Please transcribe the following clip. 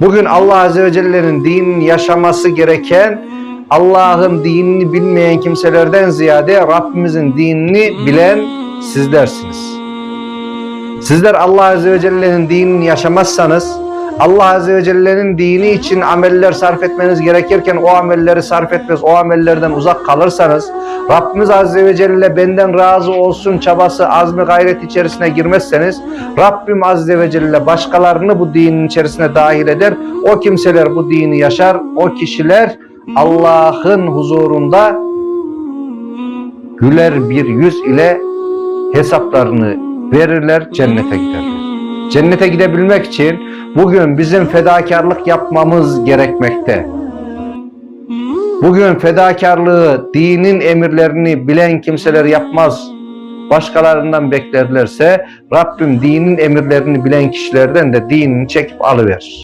Bugün Allah Azze ve Celle'nin dinini yaşaması gereken Allah'ın dinini bilmeyen kimselerden ziyade Rabbimizin dinini bilen sizlersiniz. Sizler Allah Azze ve Celle'nin dinini yaşamazsanız, Allah Azze ve Celle'nin dini için ameller sarf etmeniz gerekirken o amelleri sarf etmez, o amellerden uzak kalırsanız, Rabbimiz Azze ve Celle benden razı olsun çabası, azmi, gayret içerisine girmezseniz, Rabbim Azze ve Celle başkalarını bu dinin içerisine dahil eder. O kimseler bu dini yaşar, o kişiler Allah'ın huzurunda güler bir yüz ile hesaplarını verirler, cennete giderler. Cennete gidebilmek için bugün bizim fedakarlık yapmamız gerekmekte. Bugün fedakarlığı, dinin emirlerini bilen kimseler yapmaz. Başkalarından beklerlerse Rabbim dinin emirlerini bilen kişilerden de dinini çekip alıverir.